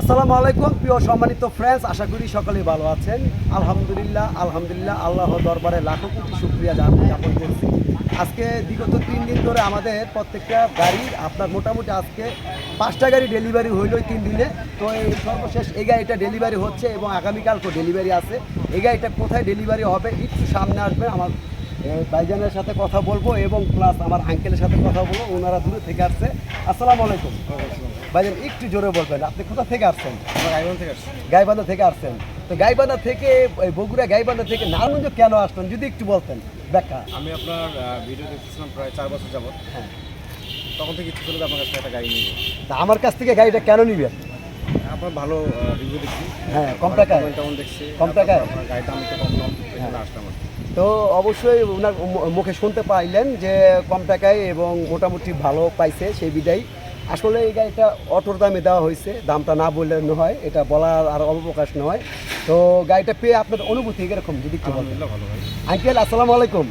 আসসালামু আলাইকুম, প্রিয় সম্মানিত ফ্রেন্ডস আশা করি সকলেই ভালো আছেন। আলহামদুলিল্লাহ আলহামদুলিল্লাহ আল্লাহ দরবারে লাখো কোটি শুক্রিয়া জ্ঞাপন করছি। আজকে বিগত তিন দিন ধরে আমাদের প্রত্যেকটা গাড়ি আপনার মোটামুটি আজকে পাঁচটা গাড়ি ডেলিভারি হইল তিন দিনে। তো এই সর্বশেষ এই গাড়িটা ডেলিভারি হচ্ছে এবং আগামীকালকে ডেলিভারি আছে। এই গাড়িটা কোথায় ডেলিভারি হবে, একটু সামনে আসবে আমার ভাইজানের সাথে কথা বলব এবং প্লাস আমার আঙ্কেলের সাথে কথা বলব ওনারা দূরে থেকে আসছে। আসসালামু আলাইকুম। ভাইজান একটু জোরে বলবেন আপনি কোথা থেকে আসছেন? গাইবান্ধা থেকে আসছেন। তো গাইবান্ধা থেকে বগুড়া গাইবান্ধা থেকে নারায়ণগঞ্জ কেন আসলেন যদি একটু বলতেন ব্যাখ্যা। আমি আপনার ভিডিও দেখতেছিলাম প্রায় চার বছর যাবত হ্যাঁ। তখন থেকে ইচ্ছে যে আপনার কাছে একটা গাড়ি নিয়ে তা আমার কাছ থেকে গাড়িটা কেন নিবেন? আপনার ভালো রিভিউ দেখছি। হ্যাঁ কম টাকায়। দেখছি। কম টাকায়? গাড়ির দাম একটু কম এই জন্য আসলাম তো অবশ্যই ওনার মুখে শুনতে পাইলেন যে কম টাকায় এবং মোটামুটি ভালো পাইছে সেই বিদায়। আসলে এই গাড়িটা অটোর দামে দেওয়া হয়েছে দামটা না বললে হয় এটা বলার আর অবকাশ নয়। তো গাড়িটা পেয়ে আপনার অনুভূতি এরকম যদি একটু বলেন? আঙ্কেল আসসালামু আলাইকুম।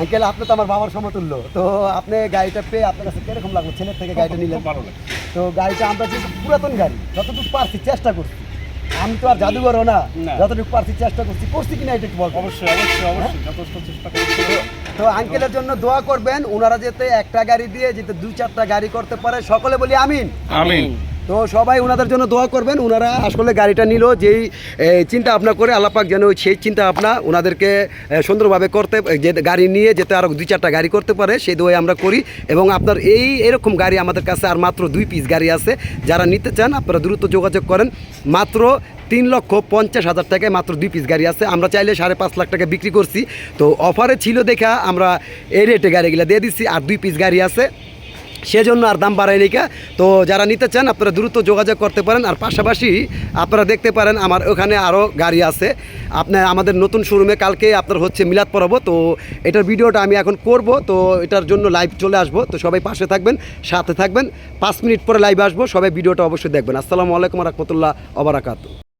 আঙ্কেল আপনি তো আমার বাবার সমতুল্য। তো আপনি গাড়িটা পেয়ে আপনার কাছে কীরকম লাগল? ছেলের থেকে গাড়িটা নিলেন? ভালো লাগে তো গাড়িটা আমরা যেহেতু পুরাতন গাড়ি যতটুকু পারছি চেষ্টা করছি। আমি তো আর জাদুঘরও না না। যতটুকু পারছি চেষ্টা করছি করছি কিনা এটা একটু বল। অবশ্যই অবশ্যই অবশ্যই যথেষ্ট চেষ্টা করছি। তো আঙ্কেলের জন্য দোয়া করবেন ওনারা যেতে একটা গাড়ি দিয়ে যেতে দু চারটা গাড়ি করতে পারে সকলে বলি আমিন। আমিন। তো সবাই ওনাদের জন্য দোয়া করবেন। ওনারা আসলে গাড়িটা নিল, যেই চিন্তা ভাবনা করে আল্লাপাক যেন সেই চিন্তা ভাবনা ওনাদেরকে সুন্দরভাবে করতে যে, গাড়ি নিয়ে যেতে আরও দুই চারটা গাড়ি করতে পারে, সেই দোয়াই আমরা করি। এবং আপনার এই এরকম গাড়ি আমাদের কাছে আর মাত্র দুই পিস গাড়ি আছে। যারা নিতে চান, আপনারা দ্রুত যোগাযোগ করেন। মাত্র তিন লক্ষ পঞ্চাশ হাজার টাকায় মাত্র দুই পিস গাড়ি আছে। আমরা চাইলে সাড়ে পাঁচ লাখ টাকা বিক্রি করছি। তো অফারে ছিল দেখা আমরা এই রেটে গাড়িগুলো দিয়ে দিচ্ছি। আর দুই পিস গাড়ি আছে। সেজন্য আর দাম বাড়ায়নি কা। তো যারা নিতে চান, আপনারা দ্রুত যোগাযোগ করতে পারেন। আর পাশাপাশি আপনারা দেখতে পারেন, আমার ওখানে আরও গাড়ি আছে। আপনার আমাদের নতুন শোরুমে কালকে আপনার হচ্ছে মিলাদ পরব। তো এটার ভিডিওটা আমি এখন করব। তো এটার জন্য লাইভ চলে আসব। তো সবাই পাশে থাকবেন, সাথে থাকবেন। পাঁচ মিনিট পরে লাইভ আসব। সবাই ভিডিওটা অবশ্যই দেখবেন। আসসালামু আলাইকুম রহমতুল্লাহ অবরাকাতু